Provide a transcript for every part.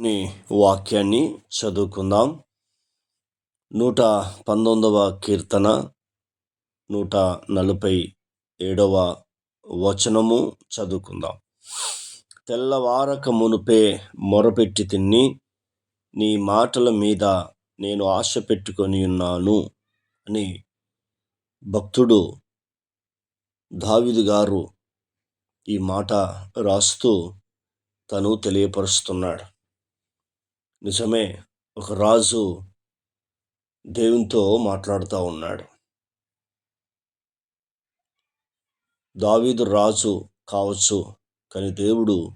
నీ వాక్యాన్ని చదువుకుందాం. నూట పంతొమ్మిదవ కీర్తన నూట నలభై ఏడవ వచనము చదువుకుందాం. తెల్లవారక మునుపే మొరపెట్టి తిన్ని నీ మాటల మీద నేను ఆశ పెట్టుకొని ఉన్నాను అని భక్తుడు దావిదు గారు ఈ మాట రాస్తూ తను తెలియపరుస్తున్నాడు. నిజమే ఒక రాజు దేవునితో మాట్లాడుతూ ఉన్నాడు. దావీదు రాజు కావచ్చు కానీ దేవుడు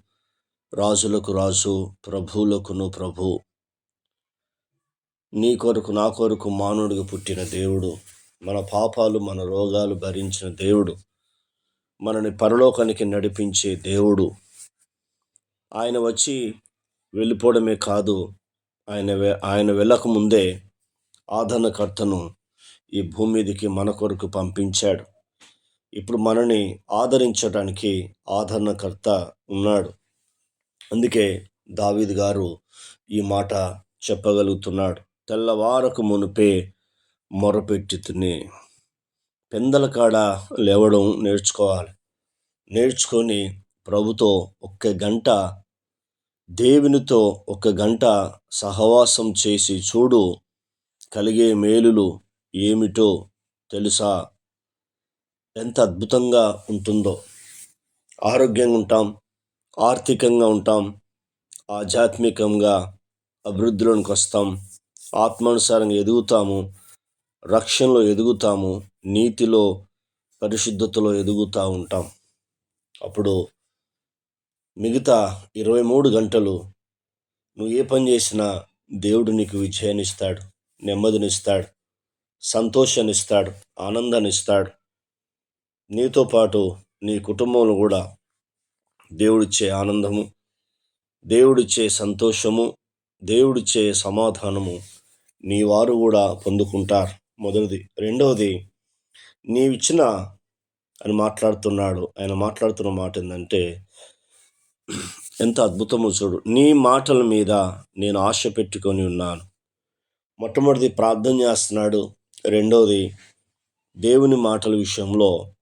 రాజులకు రాజు ప్రభువులకును ప్రభు. నీ కొరకు నా కొరకు మానవుడికి పుట్టిన దేవుడు మన పాపాలు మన రోగాలు భరించిన దేవుడు మనని పరలోకానికి నడిపించే దేవుడు. ఆయన వచ్చి వెళ్ళిపోవడమే కాదు ఆయన ఆయన వెళ్ళక ముందే ఆదరణకర్తను ఈ భూమి మీదకి మన కొరకు పంపించాడు. ఇప్పుడు మనని ఆదరించడానికి ఆదరణకర్త ఉన్నాడు. అందుకే దావీద్ గారు ఈ మాట చెప్పగలుగుతున్నాడు. తెల్లవారకు మునిపే మొరపెట్టితుని పెందల కాడ లేవడం నేర్చుకోవాలి. నేర్చుకొని ప్రభుతో ఒక్క గంట దేవునితో ఒక గంట సహవాసం చేసి చూడు కలిగే మేలులు ఏమిటో తెలుసా? ఎంత అద్భుతంగా ఉంటుందో. ఆరోగ్యంగా ఉంటాం ఆర్థికంగా ఉంటాం ఆధ్యాత్మికంగా అభివృద్ధిలోనికి వస్తాం ఆత్మానుసారంగా ఎదుగుతాము రక్షణలో ఎదుగుతాము నీతిలో పరిశుద్ధతలో ఎదుగుతూ ఉంటాం. అప్పుడు మిగతా ఇరవై మూడు గంటలు నువ్వు ఏ పని చేసినా దేవుడు నీకు విజయాన్ని ఇస్తాడు నెమ్మదినిస్తాడు సంతోషాన్నిస్తాడు ఆనందాన్నిస్తాడు. నీతో పాటు నీ కుటుంబంలో కూడా దేవుడిచ్చే ఆనందము దేవుడిచ్చే సంతోషము దేవుడిచ్చే సమాధానము నీ వారు కూడా పొందుకుంటారు. మొదటిది. రెండవది నీవిచ్చిన అని మాట్లాడుతున్నాడు ఆయన మాట్లాడుతున్న మాట ఏంటంటే ఎంత అద్భుతమో చూడు. నీ మాటల మీద నేను ఆశ పెట్టుకొని ఉన్నాను. మొట్టమొదటి ప్రార్థన చేస్తున్నాడు. రెండవది దేవుని మాటల విషయంలో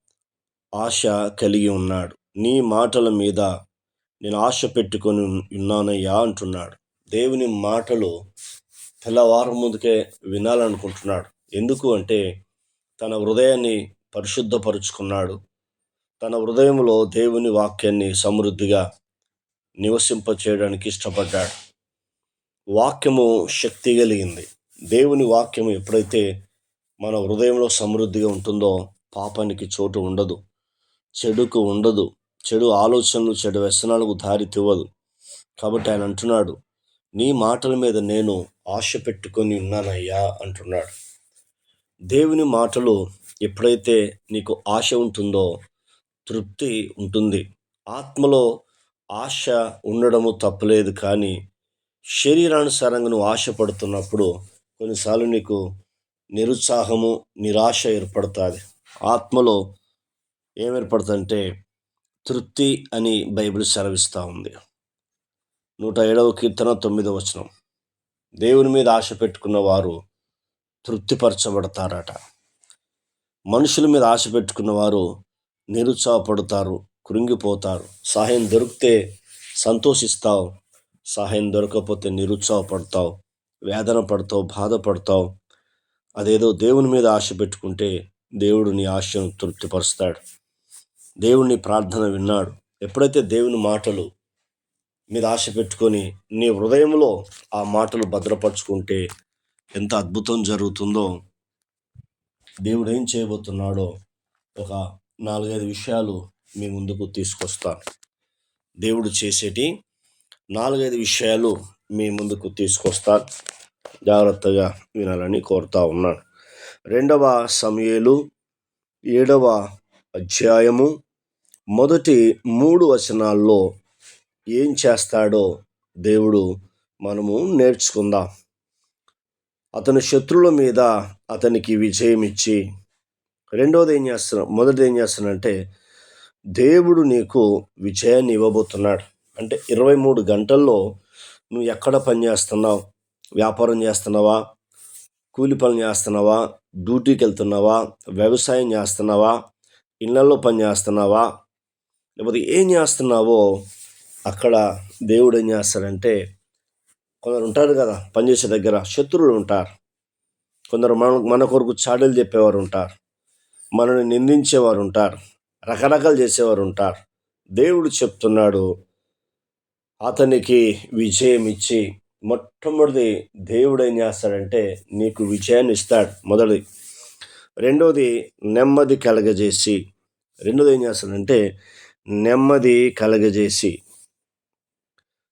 ఆశ కలిగి ఉన్నాడు. నీ మాటల మీద నేను ఆశ పెట్టుకొని ఉన్నానయ్యా అంటున్నాడు. దేవుని మాటలు తెల్లవారం ముందుకే వినాలనుకుంటున్నాడు. ఎందుకు అంటే తన హృదయాన్ని పరిశుద్ధపరుచుకున్నాడు. తన హృదయంలో దేవుని వాక్యాన్ని సమృద్ధిగా నివసింప చేయడానికి ఇష్టపడ్డాడు. వాక్యము శక్తి కలిగింది. దేవుని వాక్యము ఎప్పుడైతే మన హృదయంలో సమృద్ధిగా ఉంటుందో పాపానికి చోటు ఉండదు చెడుకు ఉండదు చెడు ఆలోచనలు చెడు వ్యసనాలకు దారి తివ్వదు కాబట్టి ఆయన అంటున్నాడు నీ మాటల మీద నేను ఆశ పెట్టుకొని ఉన్నానయ్యా అంటున్నాడు. దేవుని మాటలు ఎప్పుడైతే నీకు ఆశ ఉంటుందో తృప్తి ఉంటుంది. ఆత్మలో ఆశ ఉండడము తప్పలేదు కానీ శరీరానుసారంగా నువ్వు ఆశపడుతున్నప్పుడు కొన్నిసార్లు నీకు నిరుత్సాహము నిరాశ ఏర్పడుతుంది. ఆత్మలో ఏమేర్పడుతుందంటే తృప్తి అని బైబిల్ సెలవిస్తూ ఉంది. నూట ఏడవ కీర్తన తొమ్మిదవ వచనం. దేవుని మీద ఆశ పెట్టుకున్న వారు తృప్తిపరచబడతారట. మనుషుల మీద ఆశ పెట్టుకున్న వారు నిరుత్సాహపడతారు కృంగిపోతారు. సహాయం దొరికితే సంతోషిస్తావు. సహాయం దొరకకపోతే నిరుత్సాహపడతావు. వేదన పడతావు బాధపడతావు అదేదో దేవుని మీద ఆశ పెట్టుకుంటే దేవుడు నీ ఆశను తృప్తిపరుస్తాడు. దేవుని ప్రార్థన విన్నాడు. ఎప్పుడైతే దేవుని మాటలు మీద ఆశ పెట్టుకొని నీ హృదయంలో ఆ మాటలు భద్రపరుచుకుంటే ఎంత అద్భుతం జరుగుతుందో దేవుడు ఏం చేయబోతున్నాడో ఒక నాలుగైదు విషయాలు మీ ముందుకు తీసుకొస్తాను దేవుడు చేసేటి నాలుగైదు విషయాలు మీ ముందుకు తీసుకొస్తాను జాగ్రత్తగా వినాలని కోరుతా ఉన్నాను. రెండవ సమయలు ఏడవ అధ్యాయము మొదటి మూడు వచనాల్లో ఏం చేస్తాడో దేవుడు మనము నేర్చుకుందాం. అతని శత్రువుల మీద అతనికి విజయం ఇచ్చి రెండవది ఏం చేస్తున్నాం మొదటిది ఏం చేస్తున్నాడంటే దేవుడు నీకు విజయాన్ని ఇవ్వబోతున్నాడు. అంటే ఇరవై మూడు గంటల్లో నువ్వు ఎక్కడ పని చేస్తున్నావు? వ్యాపారం చేస్తున్నావా? కూలి పనులు చేస్తున్నావా? డ్యూటీకి వెళ్తున్నావా? వ్యవసాయం చేస్తున్నావా? ఇళ్ళల్లో పని చేస్తున్నావా? లేకపోతే ఏం చేస్తున్నావో అక్కడ దేవుడు ఏం చేస్తాడంటే కొందరు ఉంటారు కదా పనిచేసే దగ్గర శత్రువులు ఉంటారు. కొందరు మన మన కొరకు చాడలు చెప్పేవారు ఉంటారు. మనల్ని నిందించేవారు ఉంటారు. రకరకాలు చేసేవారు ఉంటారు దేవుడు చెప్తున్నాడు అతనికి విజయం ఇచ్చి మొట్టమొదటి దేవుడు ఏం చేస్తాడంటే నీకు విజయాన్ని ఇస్తాడు మొదటిది. రెండవది నెమ్మది కలగజేసి రెండోది ఏం చేస్తాడంటే నెమ్మది కలగజేసి.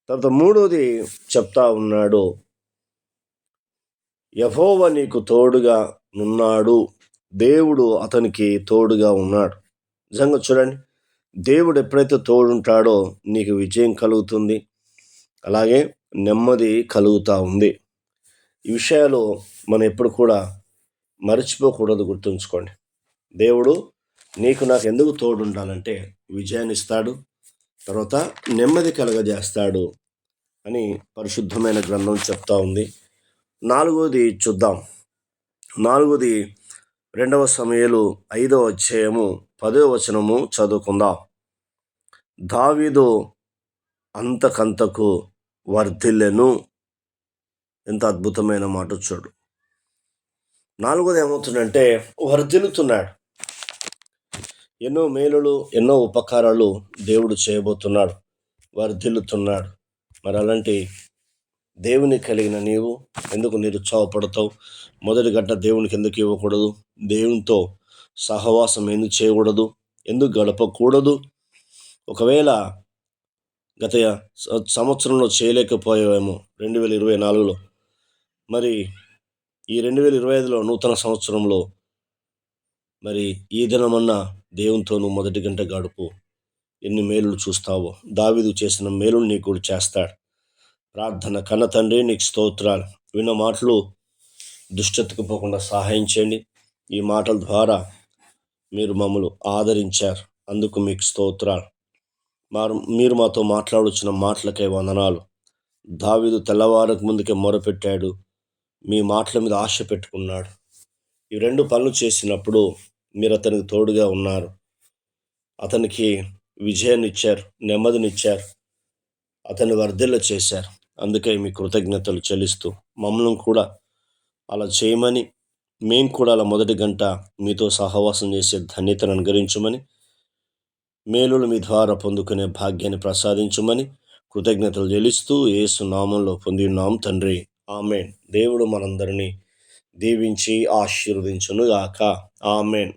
తర్వాత మూడోది చెప్తా ఉన్నాడు యహోవ నీకు తోడుగా ఉన్నాడు దేవుడు అతనికి తోడుగా ఉన్నాడు. నిజంగా చూడండి. దేవుడు ఎప్పుడైతే తోడుంటాడో నీకు విజయం కలుగుతుంది. అలాగే నెమ్మది కలుగుతూ ఉంది. ఈ విషయాలు మనం ఎప్పుడు కూడా మర్చిపోకూడదు గుర్తుంచుకోండి. దేవుడు నీకు నాకు ఎందుకు తోడు ఉండాలంటే విజయాన్ని ఇస్తాడు. తర్వాత నెమ్మది కలగజేస్తాడు అని పరిశుద్ధమైన గ్రంథం చెప్తా ఉంది. నాలుగోది చూద్దాం. నాలుగోది రెండవ సమయాలు ఐదవ అధ్యాయము పదో వచనము చదువుకుందాం. దావీదు అంతకంతకు వర్ధిల్లెను. ఎంత అద్భుతమైన మాట చూడు. నాలుగోది ఏమవుతుందంటే వర్ధిల్లుతున్నాడు. ఎన్నో మేలులు ఎన్నో ఉపకారాలు దేవుడు చేయబోతున్నాడు. వర్ధిల్లుతున్నాడు. మరి అలాంటి దేవుని కలిగిన నీవు ఎందుకు నిరుత్సాహపడతావు? మొదటి గంట దేవునికి ఎందుకు ఇవ్వకూడదు? దేవునితో సహవాసం ఎందుకు చేయకూడదు? ఎందుకు గడపకూడదు? ఒకవేళ గత సంవత్సరంలో చేయలేకపోయావేమో రెండు వేల ఇరవై నాలుగులో. మరి ఈ రెండు వేల ఇరవై ఐదులో నూతన సంవత్సరంలో మరి ఈ దినమన్నా దేవునితో నువ్వు మొదటి గంట గడుపు. ఎన్ని మేలులు చూస్తావో. దావిదు చేసిన మేలులు నీకు కూడా చేస్తాడు. ప్రార్థన కన్న తండ్రి నీకు స్తోత్రాలు. విన్న మాటలు దుష్టతకు పోకుండా సహాయం చేయండి. ఈ మాటల ద్వారా మీరు మమ్మల్ని ఆదరించారు. అందుకు మీకు స్తోత్రాలు. మారు మీరు మాతో మాట్లాడుచున్న మాటలకే వందనాలు. దావిదు తెల్లవారకు ముందుకే మొరపెట్టాడు. మీ మాటల మీద ఆశ పెట్టుకున్నాడు. ఈ రెండు పనులు చేసినప్పుడు మీరు అతనికి తోడుగా ఉన్నారు. అతనికి విజయాన్ని ఇచ్చారు నెమ్మదినిచ్చారు అతన్ని వర్ధిల్ల చేశారు. అందుకే మీ కృతజ్ఞతలు చెల్లిస్తూ మమ్మల్ని కూడా అలా చేయమని మేము కూడా అలా మొదటి గంట మీతో సహవాసం చేసే ధన్యతను అనుగరించమని మేలులు మీ ద్వారా పొందుకునే భాగ్యాన్ని ప్రసాదించమని కృతజ్ఞతలు చెల్లిస్తూ ఏసు నామంలో పొంది ఉన్నాం తండ్రి. ఆమెన్. దేవుడు మనందరినీ దీవించి ఆశీర్వదించునుగాక. ఆమెన్.